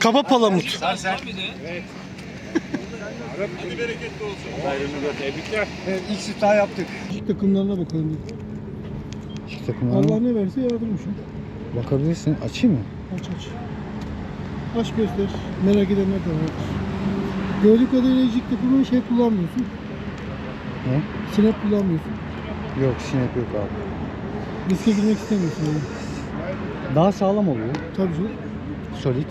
Kaba palamut. Evet, ilk siftah yaptık. İlk takımlarına bakalım. İlk takımlarına Allah ne verirse yardımcı. bakabilirsin. Açayım mı? Aç aç. Aç göster. Merak edenler de var. Gördüğü kadarıyla ilk takımı şey kullanmıyorsun. Ne? Snap kullanmıyorsun. Yok sinek yok abi. Riske girmek istemiyorsun yani. Daha sağlam oluyor. Tabii canım. Solid.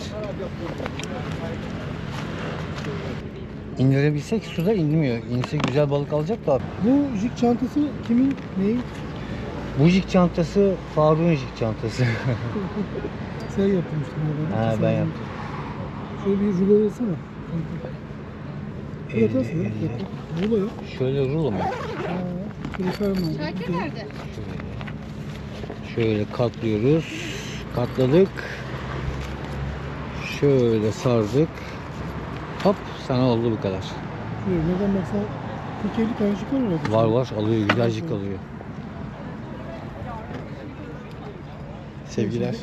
İndirebilsek suda inmiyor. İnse güzel balık alacak da. Bu jig çantası kimin? Neyi? Bu jig çantası Faruk'un jig çantası. Sen yaptırmıştın bunu. ha ben yaptım. Şöyle bir rulo yazsana. Ee, Yatarsın ya. Rulo yok. Şöyle rulo mu? Şöyle. Şarkı nerede? Şöyle katlıyoruz. Katladık. Şöyle sardık. Hop sana oldu bu kadar. Neden baksan 40-50 tane. Var var alıyor güzelcik alıyor. Sevgiler.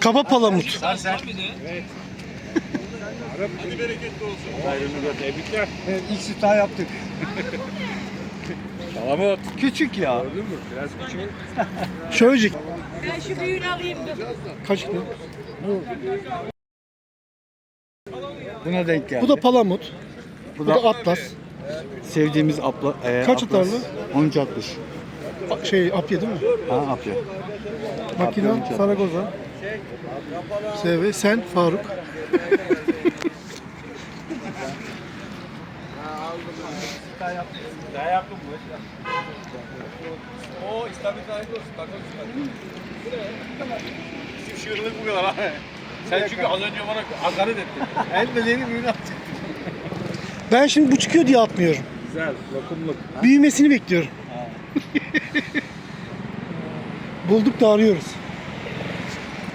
Kaba palamut. Evet ilk siftah yaptık. Palamut. Küçük ya. Gördün mü? Biraz küçük. Şöyle jig. Ben şu büyüğünü alayım dur. Kaç kilo? Buna denk geldi. Bu da palamut. Bu da atlas. sevdiğimiz apla, e, Kaç atlas. atarlı? 13 60. A- Şey apya değil mi? Ha apya. Makina Saragoza. SV sen Faruk. Daha yaptım bu. Oo İstavrit ait olsun. Takoz Bizim şiirlik bu kadar ha. Sen çünkü az önce bana hakaret ettin. El bedeğini büyüğünü atacak. Ben şimdi bu çıkıyor diye atmıyorum. Güzel, lokumluk. Büyümesini bekliyorum. Bulduk da arıyoruz.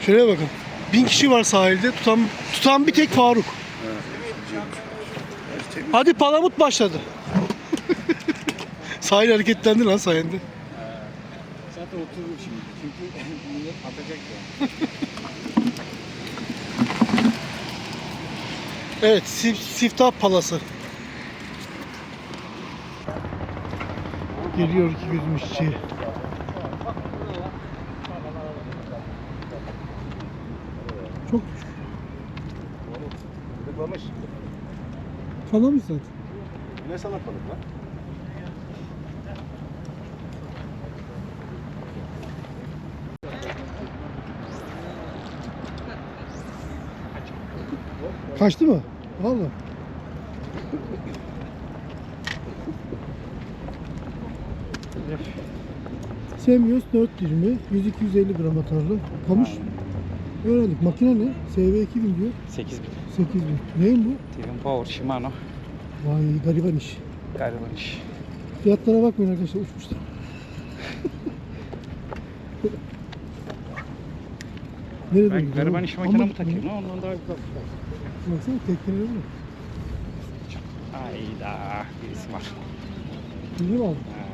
Şuraya bakın. Bin kişi var sahilde. Tutan, tutan bir tek Faruk. Hadi palamut başladı. Sahil hareketlendi lan sayende. Zaten oturur şimdi. Çünkü millet atacak ya. Evet, sif, siftah palası. Geliyor iki gözüm işçi. Çok küçük. Tıklamış. Kalamış zaten. Ne salak balık lan? Kaçtı mı? Valla. Semyos 420, 100-250 gram atarlı. Kamış öğrendik. Makine ne? SV 2000 diyor. 8000. 8000. Neyin bu? Twin Power Shimano. Vay gariban iş. Gariban iş. Fiyatlara bakmayın arkadaşlar uçmuşlar. Nerede Ben gariban iş makinamı Ama- takıyorum. ha, Ondan daha güzel. Baksana tekneleri mi? Hayda. Birisi var. Birini mi aldın? Ha.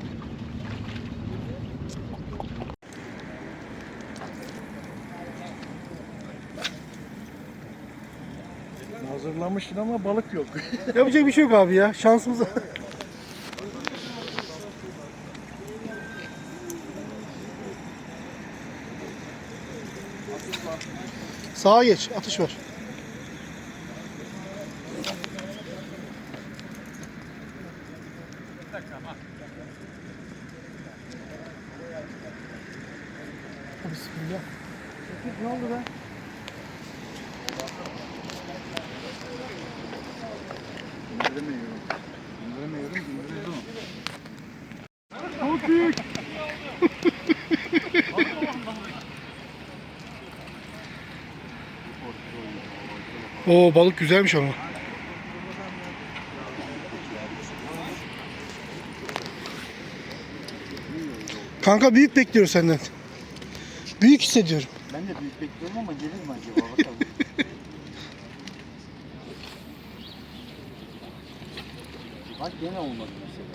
Hazırlamışsın ama balık yok. Yapacak bir şey yok abi ya. Şansımıza. Sağa geç. Atış var. Bismillah. Ne oldu be? Çok büyük. Oo balık güzelmiş ama. Kanka büyük bekliyoruz senden. Büyük hissediyorum. Ben de büyük bekliyorum ama gelir mi acaba bakalım. Bak gene olmadı mesela.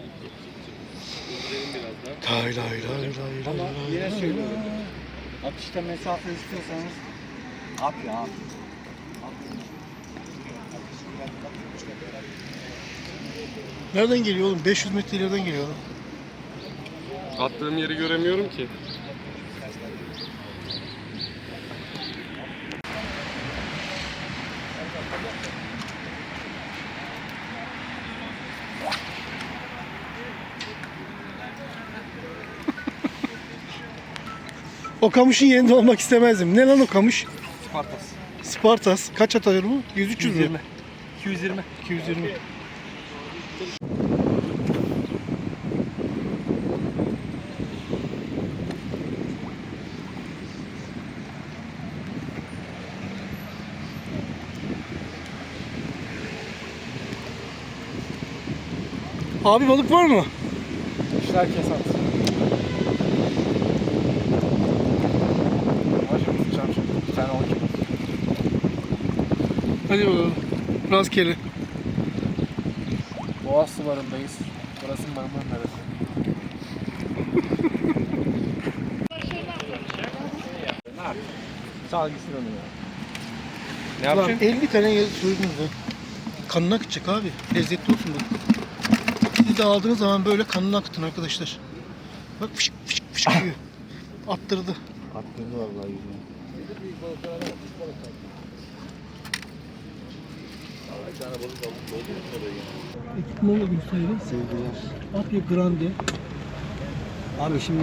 Lay lay lay lay lay Ama yine söylüyorum. Atışta mesafe istiyorsanız at ya at. Nereden geliyor oğlum? 500 metre ileriden geliyor adam. Attığım yeri göremiyorum ki. O kamışın yerinde olmak istemezdim. Ne lan o kamış? Spartas. Spartas. Kaç atıyor bu? 100 300 mü? 220. 220. Abi balık var mı? İşler kesat. Yavaş tutacağım şimdi. Bir tane 10 kilo. Hadi bakalım. Rastgele. Boğaz sularındayız. Burası Marmara Neresi? Sağ gitsin onu ya. Ne Ulan yapacaksın? 50 tane yazı ya. Kanına akıtacak abi. Lezzetli olsun bu. Siz de aldığınız zaman böyle kanına akıtın arkadaşlar. Bak fışık fışık fışık diyor. Attırdı. Attığında vallahi yüzüne. Ekipmanla gösterelim. Sevgiler. Apya Grande. Abi şimdi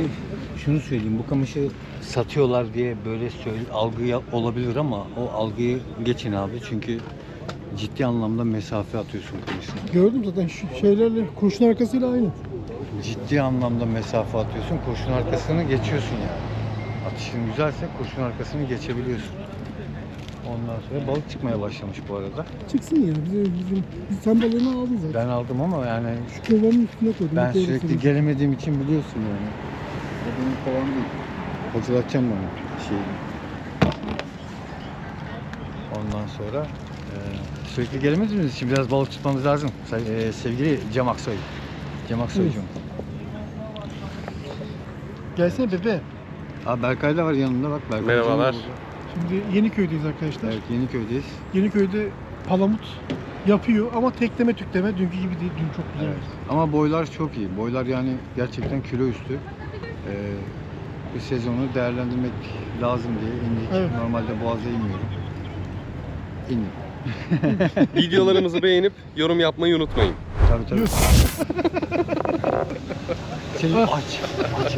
şunu söyleyeyim bu kamışı satıyorlar diye böyle söyle, algı olabilir ama o algıyı geçin abi çünkü ciddi anlamda mesafe atıyorsun kamışına. Gördüm zaten şu şeylerle kurşun arkasıyla aynı. Ciddi anlamda mesafe atıyorsun kurşun arkasını geçiyorsun yani. Atışın güzelse kurşun arkasını geçebiliyorsun. Ondan sonra balık çıkmaya başlamış bu arada. Çıksın ya bize bizim biz sen balığını aldın zaten. Ben aldım ama yani Şu kovanın üstüne koydum. ben kere sürekli gelemediğim için biliyorsun yani. O benim kovam değil. Hocalatacağım bana şeyi. Ondan sonra e, sürekli gelemediğimiz için biraz balık tutmamız lazım. Say- e, sevgili Cem Aksoy. Cem Aksoy'cum. Gelsene bebe. Abi Berkay da var yanımda bak Berkay. Merhabalar. Burada. Şimdi Yeniköy'deyiz arkadaşlar. Evet Yeniköy'deyiz. Yeniköy'de palamut yapıyor ama tekleme tükleme dünkü gibi değil. Dün çok güzel. Evet. Ama boylar çok iyi. Boylar yani gerçekten kilo üstü. Ee, bu sezonu değerlendirmek lazım diye indik. Evet. Normalde boğaza inmiyorum. İndim. Videolarımızı beğenip yorum yapmayı unutmayın. Tabii tabii. Seni aç. Aç.